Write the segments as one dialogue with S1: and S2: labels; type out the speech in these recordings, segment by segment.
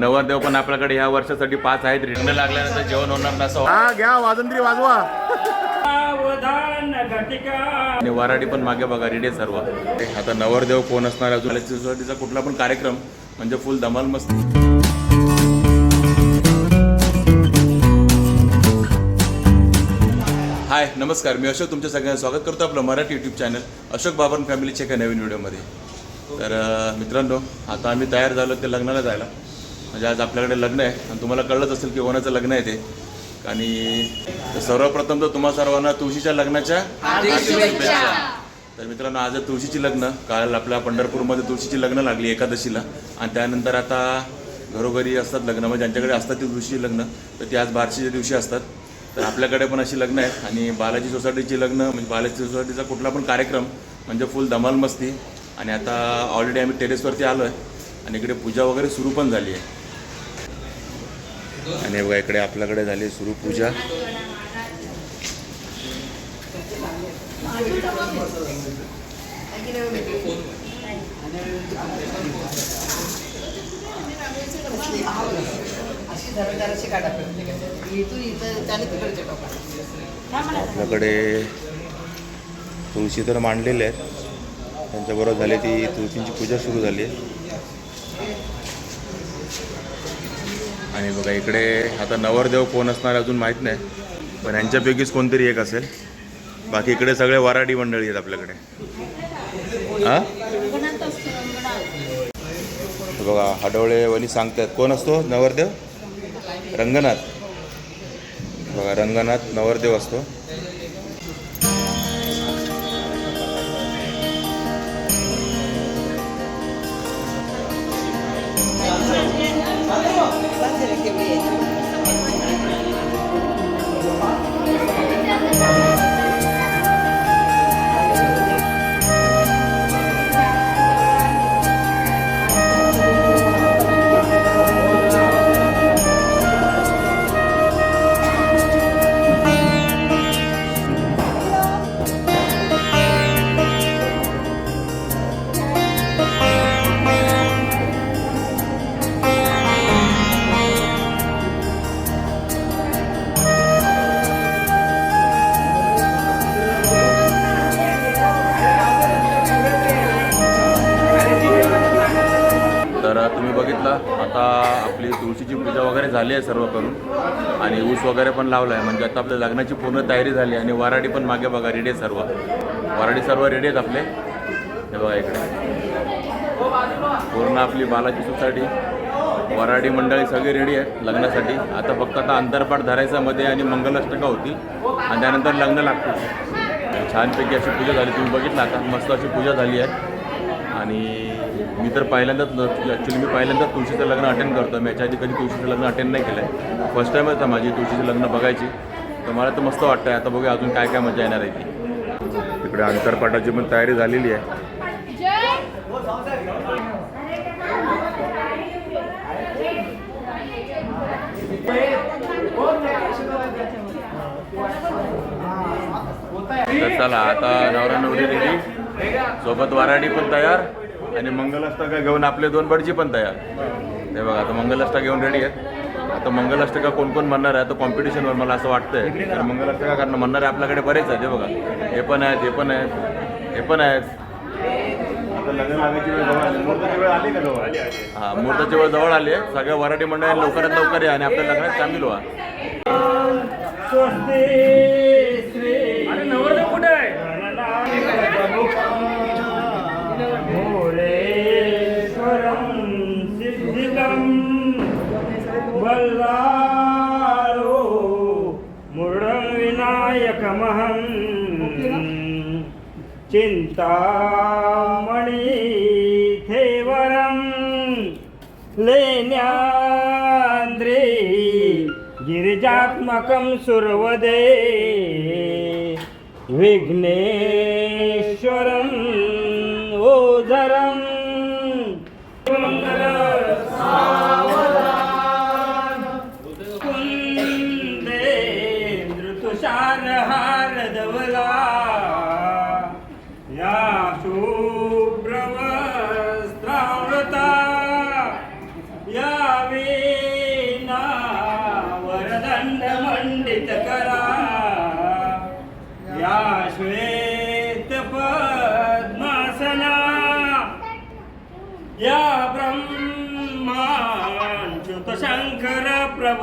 S1: नवरदेव पण आपल्याकडे ह्या वर्षासाठी पाच आहेत. रिटर्न लागल्यानंतर जेवण होणार नसं
S2: हा घ्या वाजंत्री वाजवा.
S1: आणि वराडी पण मागे बघा रेडी सर्व. आता नवरदेव कोण असणार अजून सोसायटीचा कुठला पण कार्यक्रम म्हणजे फुल धमाल मस्त. हाय नमस्कार. मी अशोक तुमच्या सगळ्यांचं स्वागत करतो आपलं मराठी यूट्यूब चॅनल अशोक बाबर फॅमिलीच्या एका नवीन व्हिडिओमध्ये तर मित्रांनो आता आम्ही तयार झालो ते लग्नाला जायला. म्हणजे आज आपल्याकडे लग्न आहे. आणि तुम्हाला कळलंच असेल की कोणाचं लग्न आहे ते. आणि सर्वप्रथम तर तुम्हा सर्वांना तुळशीच्या लग्नाच्या तर मित्रांनो आज तुळशीची लग्न. काल आपल्या पंढरपूरमध्ये तुळशीची लग्न लागली एकादशीला. आणि त्यानंतर आता घरोघरी असतात लग्न. म्हणजे ज्यांच्याकडे असतात ती तुळशीची लग्न. तर ती आज बारशीच्या दिवशी असतात. तर आपल्याकडे पण अशी लग्न आहेत. आणि बालाजी सोसायटीची लग्न म्हणजे बालाजी सोसायटीचा कुठला पण कार्यक्रम म्हणजे फुल धमाल मस्ती. आणि आता ऑलरेडी आम्ही टेरेसवरती आलो आहे आणि इकडे पूजा वगैरे सुरू पण झाली आहे. आणि बघा इकडे आपल्याकडे झाली सुरू पूजा. आपल्याकडे तुळशी तर मांडलेले आहेत. त्यांच्याबरोबर झाली ती तुळशींची पूजा सुरू झाली आहे. आणि बघा इकडे आता नवरदेव कोण असणार अजून माहीत नाही पण यांच्यापैकीच कोणतरी एक असेल. बाकी इकडे सगळे वराडी मंडळी आहेत आपल्याकडे. हां? बघा हडवळे वली सांगतात. कोण असतो? नवरदेव? रंगनाथ. बघा रंगनाथ नवरदेव असतो. झाली आहे सर्व करून. आणि ऊस वगैरे पण लावला आहे म्हणजे आता आपल्या लग्नाची पूर्ण तयारी झाली आणि वराडी पण मागे बघा रेडी आहे सर्व. वराडी सर्व रेडी आहेत आपले. हे बघा इकडे. पूर्ण आपली बालाजी सोसायटी. वराडी मंडळी सगळी रेडी आहेत लग्नासाठी. आता फक्त आता अंतरपाठ धरायचा मध्ये आणि मंगलाष्टका होती. आणि त्यानंतर लग्न लागतं छानपैकी अशी पूजा झाली. तुम्ही बघितलं आता मस्त अशी पूजा झाली आहे. आणि मी तर पहिल्यांदाच ॲक्च्युली मी पहिल्यांदाच तुळशीचं लग्न अटेंड करतो मी याच्या आधी कधी तुळशीचं लग्न अटेंड नाही केलं आहे फर्स्ट टाईमच आहे माझी तुळशीचं लग्न बघायची. तर मला तर मस्त वाटतं आहे आता बघूया अजून काय काय मजा येणार आहे ती. इकडे अंतरपाठाची पण तयारी झालेली आहे. तर चला आता नवरा नवरी रेडी सोबत वराडी पण तयार आणि मंगलाष्टका घेऊन आपले दोन बडजी पण तयार. ते बघा आता मंगलाष्टका घेऊन रेडी आहेत. आता मंगलाष्टका कोण कोण म्हणणार आहे? आता कॉम्पिटिशनवर मला असं वाटतंय. तर मंगलाष्टका कारण म्हणणारे आपल्याकडे बरेच आहेत हे बघा. हे पण आहेत हे पण आहेत हे पण आहेत. आता लग्न लागायची वेळ जवळ आली. मुहूर्ताची वेळ आली का जवळ? हा मुहूर्ताची वेळ जवळ आली आहे. सगळ्या वराठी मंडळी लवकरात लवकर या आणि आपल्या लग्नात सामील व्हा.
S3: बल्लारो मुरुडं विनायकमहं चिन्तामणि थेवरं लेण्याद्रे गिरिजात्मकं सुरवदे विघ्नेश्वरम् ओझरम्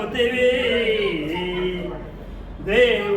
S3: प्रभुदेवी देवै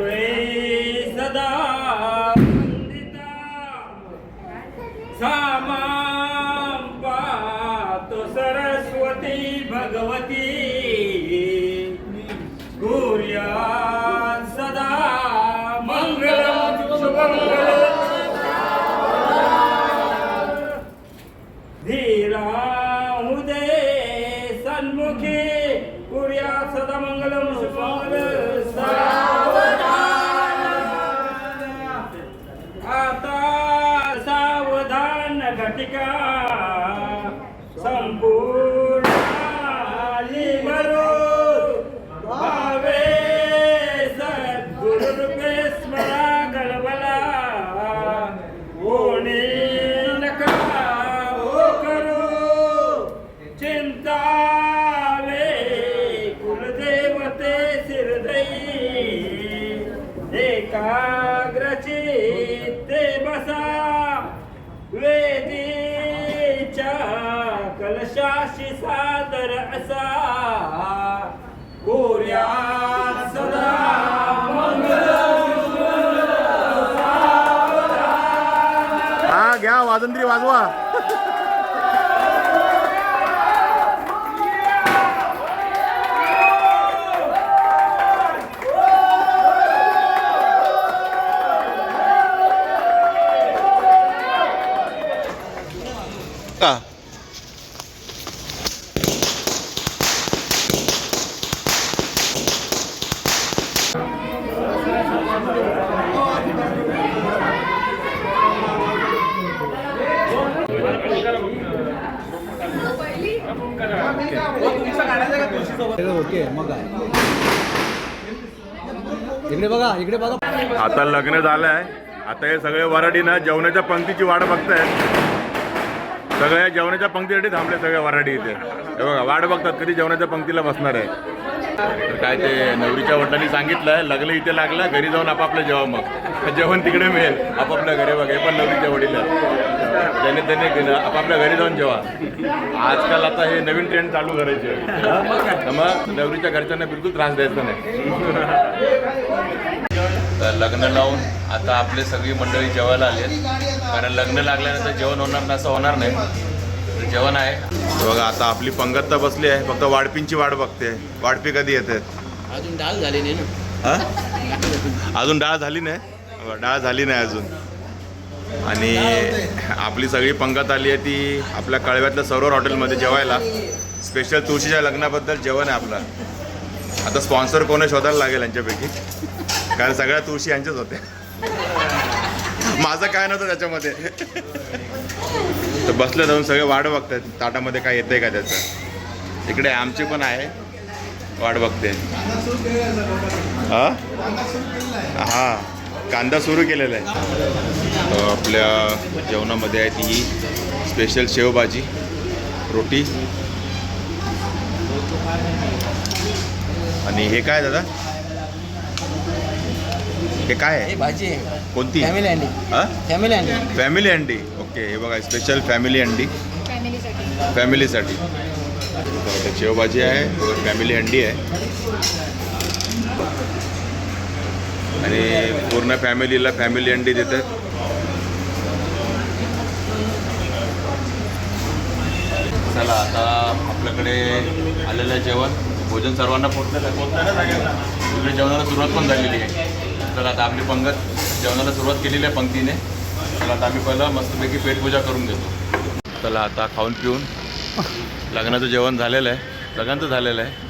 S1: वाजंत्री वाजवा
S2: ओके मग इकडे बघा इकडे बघा.
S1: आता लग्न झालं आहे आता हे सगळे वराडी ना जेवणाच्या पंक्तीची वाट बघतायत. सगळ्या जेवणाच्या पंक्तीसाठी थांबले सगळे वराडी इथे. हे बघा वाट बघतात कधी जेवणाच्या पंक्तीला बसणार आहे. तर काय ते नवरीच्या वडिलांनी सांगितलं लग्न इथे लागलं घरी जाऊन आपापलं जेवा मग. जेवण तिकडे मिळेल आपापल्या घरी बघा हे पण नवरीच्या वडील ज्याने त्याने केलं आपापल्या घरी जाऊन जेवा. आजकाल आता हे नवीन ट्रेंड चालू करायचे. मग नवरीच्या घरच्यांना बिलकुल त्रास द्यायचा नाही. तर लग्न लावून आता आपले सगळी मंडळी जेवायला आली आहेत. कारण लग्न लागल्यानंतर जेवण होणार नाही असं होणार नाही. जेवण आहे. बघा आता आपली पंगत तर बसली आहे. फक्त वाढपींची वाट बघते. वाढपी कधी येते?
S2: अजून डाळ झाली नाही ना?
S1: अजून डाळ झाली नाही? डाळ झाली नाही अजून. आणि आपली सगळी पंगत आली आहे ती आपल्या कळव्यातल्या सरोवर हॉटेलमध्ये जेवायला. स्पेशल तुळशीच्या लग्नाबद्दल जेवण आहे आपलं. आता स्पॉन्सर कोण शोधायला लागेल यांच्यापैकी. कारण सगळ्या तुळशी यांच्याच होत्या. माझं काय नव्हतं त्याच्यामध्ये. तर बसलं जाऊन सगळे वाट बघतात ताटामध्ये काय येतंय का त्याचं. इकडे आमची पण आहे. वाट बघते. हा? हा. कांदा सुरू केलेला आहे. आपल्या जेवणामध्ये आहे ती स्पेशल शेवभाजी रोटी. आणि हे काय दादा? हे काय आहे?
S2: भाजी आहे.
S1: कोणती?
S2: फॅमिली अंडी.
S1: हा?
S2: फॅमिली अंडी.
S1: फॅमिली अंडी. ओके हे बघा स्पेशल फॅमिली अंडी. फॅमिलीसाठी शेवभाजी आहे फॅमिली अंडी आहे. आणि पूर्ण फॅमिलीला फॅमिली अंडी देतात चला आता आपल्याकडे आलेलं आहे जेवण. भोजन सर्वांना पोहोचलेलं आहे इकडे जेवणाला सुरुवात पण झालेली आहे. तर आता आपली पंगत जेवणाला सुरुवात केलेली आहे पंक्तीने. तर आता आम्ही पहिलं मस्तपैकी पेटपूजा करून घेतो. चला आता खाऊन पिऊन लग्नाचं जेवण झालेलं आहे. लग्नाचं झालेलं आहे.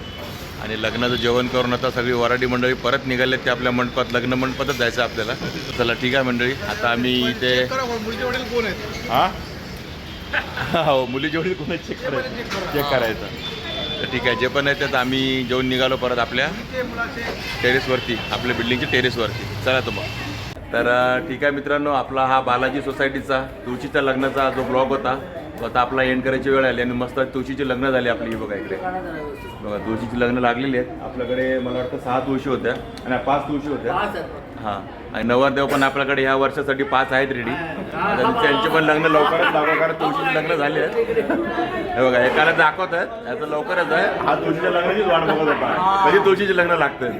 S1: आणि लग्नाचं जेवण करून आता सगळी वराडी मंडळी परत निघाले ते आपल्या मंडपात लग्न मंडपातच जायचं आपल्याला. चला ठीक आहे मंडळी. आता आम्ही इथे हां हो? मुलीच्या वडील कोणा चेक करायचं. चेक करायचं. तर ठीक आहे जे पण आहे ते आता आम्ही जेवण निघालो परत आपल्या टेरेसवरती आपल्या बिल्डिंगच्या टेरेसवरती. चला तर मग. तर ठीक आहे मित्रांनो आपला हा बालाजी सोसायटीचा तुळशीच्या लग्नाचा जो ब्लॉग होता आता आपला एंड करायची वेळ आली आणि मस्त तुळशीची लग्न झाली आपली ही बघा इकडे. बघा तुळशीची लग्न लागलेली आहेत. आपल्याकडे मला वाटतं सहा तुळशी होत्या आणि पाच तुळशी होत्या. हां. आणि नवरदेव पण आपल्याकडे ह्या वर्षासाठी पाच आहेत रेडी त्यांचे पण लग्न लवकरच लावा कारण तुळशीचे लग्न झाले आहेत. हे बघा एकाला दाखवत आहेत. याचं लवकरच आहे. हा तुळशीच्या लग्नाचीच वाट बघत होता. कधी तुळशीचे लग्न लागतं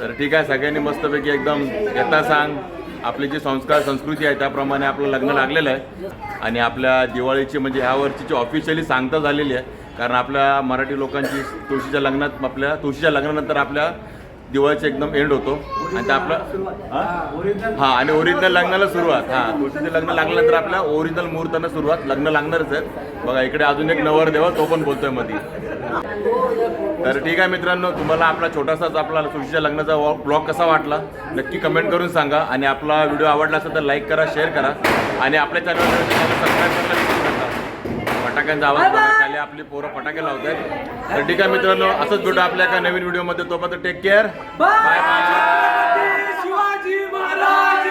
S1: तर ठीक आहे सगळ्यांनी मस्तपैकी एकदम येता सांग. आपले जे संस्कार संस्कृती आहे त्याप्रमाणे आपलं लग्न लागलेलं आहे. आणि आपल्या दिवाळीची म्हणजे ह्या वर्षीची ऑफिशियली सांगता झालेली आहे. कारण आपल्या मराठी लोकांची तुळशीच्या लग्नात आपल्या तुळशीच्या लग्नानंतर आपल्या दिवाळीचा एकदम एंड होतो. आणि ते आपलं हा? आणि ओरिजिनल लग्नाला सुरुवात. हा तुळशीचे लग्न लागल्यानंतर आपल्या ओरिजिनल मुहूर्तानं सुरुवात. लग्न लागणारच आहे. बघा इकडे अजून एक नवर देवा तो पण बोलतोयमध्ये तर ठीक आहे मित्रांनो तुम्हाला आपला छोटासाच आपला सुशीच्या लग्नाचा ब्लॉग कसा वाटला नक्की कमेंट करून सांगा. आणि आपला व्हिडिओ आवडला असेल तर लाईक करा शेअर करा. आणि आपल्या चॅनलवर फटाक्यांचा आवाज खाली आपली पोरं फटाके लावत आहेत तर ठीक आहे मित्रांनो असंच भेटू आपल्या एका नवीन व्हिडिओमध्ये तोपर्यंत take care bye. Bye Shivaji Maharaj